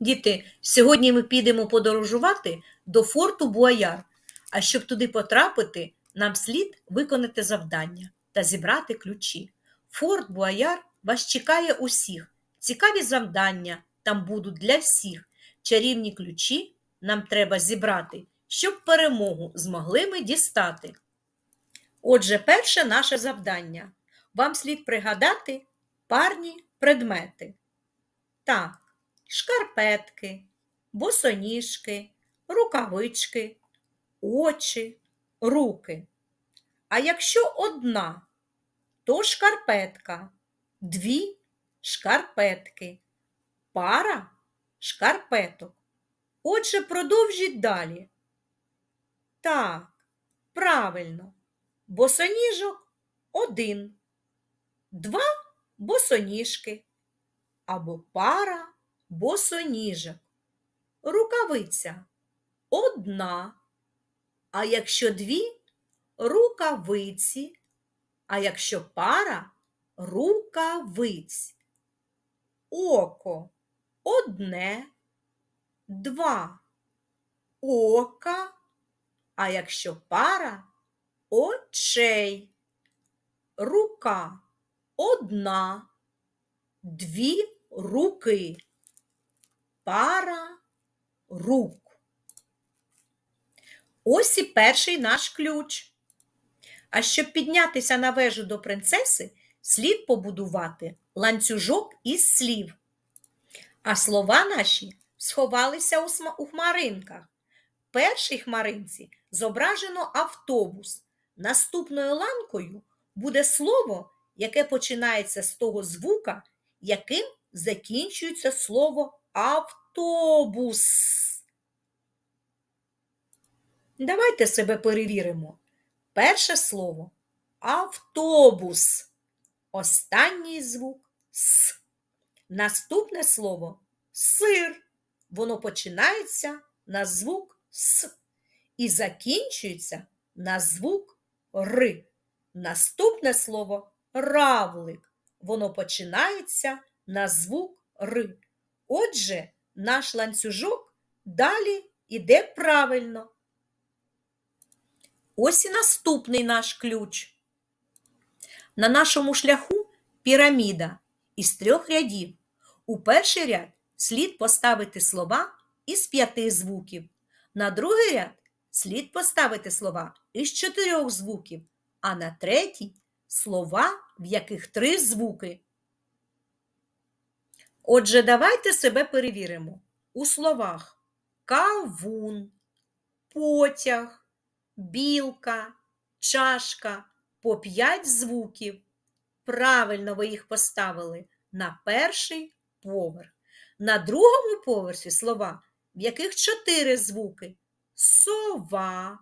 Діти, сьогодні ми підемо подорожувати до форту Буаяр. А щоб туди потрапити, нам слід виконати завдання та зібрати ключі. Форт Буаяр вас чекає усіх. Цікаві завдання там будуть для всіх. Чарівні ключі нам треба зібрати, щоб перемогу змогли ми дістати. Отже, перше наше завдання. Вам слід пригадати парні предмети. Так, шкарпетки, босоніжки, рукавички, очі, руки. А якщо одна, то шкарпетка, дві шкарпетки, пара шкарпеток. Отже, продовжіть далі. Так, правильно. Босоніжок один, два босоніжки або пара босоніжок. Рукавиця одна. А якщо дві рукавиці, а якщо пара рукавиць. Око одне, два ока, а якщо пара очей. Рука одна, дві руки, пара рук. Ось і перший наш ключ. А щоб піднятися на вежу до принцеси, слід побудувати ланцюжок із слів. А слова наші сховалися у, хмаринках. В першій хмаринці зображено автобус. Наступною ланкою буде слово, яке починається з того звука, яким закінчується слово автобус. Давайте себе перевіримо. Перше слово автобус. Останній звук с. Наступне слово сир. Воно починається на звук с і закінчується на звук р. Наступне слово равлик. Воно починається на звук р. Отже, наш ланцюжок далі іде правильно. Ось і наступний наш ключ. На нашому шляху піраміда із трьох рядів. У перший ряд слід поставити слова із п'яти звуків. На другий ряд слід поставити слова із чотирьох звуків, а на третій слова, в яких три звуки. Отже, давайте себе перевіримо. У словах кавун, потяг, білка, чашка по п'ять звуків. Правильно ви їх поставили на перший поверх. На другому поверсі слова, в яких чотири звуки: сова,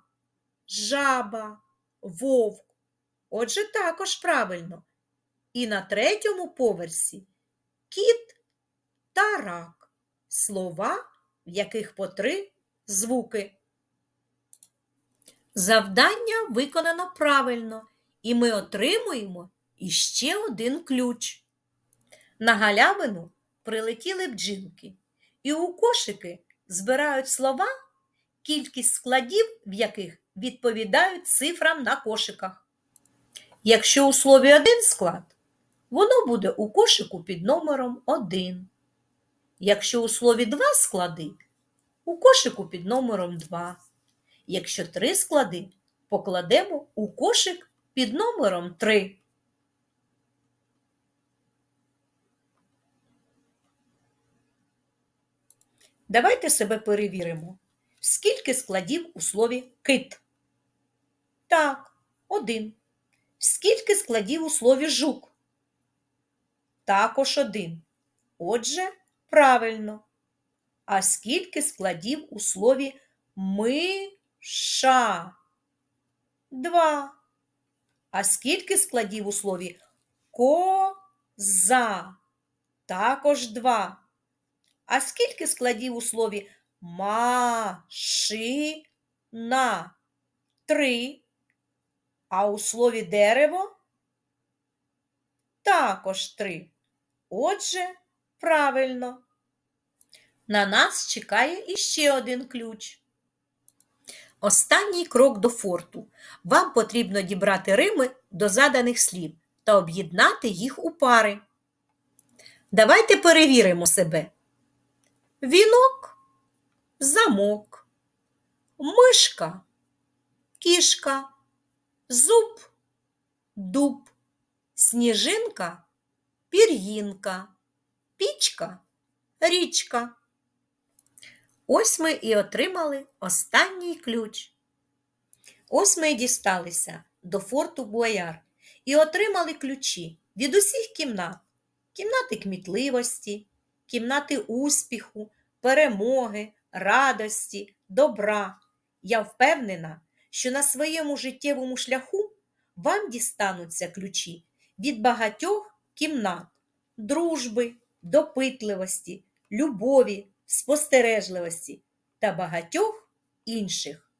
жаба, вовк. Отже, також правильно. І на третьому поверсі кіт та рак. Слова, в яких по три звуки. Завдання виконано правильно, і ми отримуємо іще один ключ. На галявину прилетіли бджілки, і у кошики збирають слова, кількість складів, в яких відповідають цифрам на кошиках. Якщо у слові один склад, воно буде у кошику під номером 1. Якщо у слові два склади, у кошику під номером 2. Якщо три склади, покладемо у кошик під номером 3. Давайте себе перевіримо. Скільки складів у слові кит? Так, один. Скільки складів у слові жук? Також один. Отже, правильно. А скільки складів у слові миша? Два. А скільки складів у слові коза? Також два. А скільки складів у слові машина? Три. А у слові дерево? Також три. Отже, правильно. На нас чекає іще один ключ. Останній крок до форту. Вам потрібно дібрати рими до заданих слів та об'єднати їх у пари. Давайте перевіримо себе. Вінок, замок, мишка, кішка, зуб, дуб, сніжинка, пір'їнка, пічка, річка. Ось ми і отримали останній ключ. Ось ми і дісталися до форту Буаяр і отримали ключі від усіх кімнат: кімнати кмітливості, кімнати успіху, перемоги, радості, добра. Я впевнена, що на своєму життєвому шляху вам дістануться ключі від багатьох кімнат дружби, допитливості, любові, спостережливості та багатьох інших.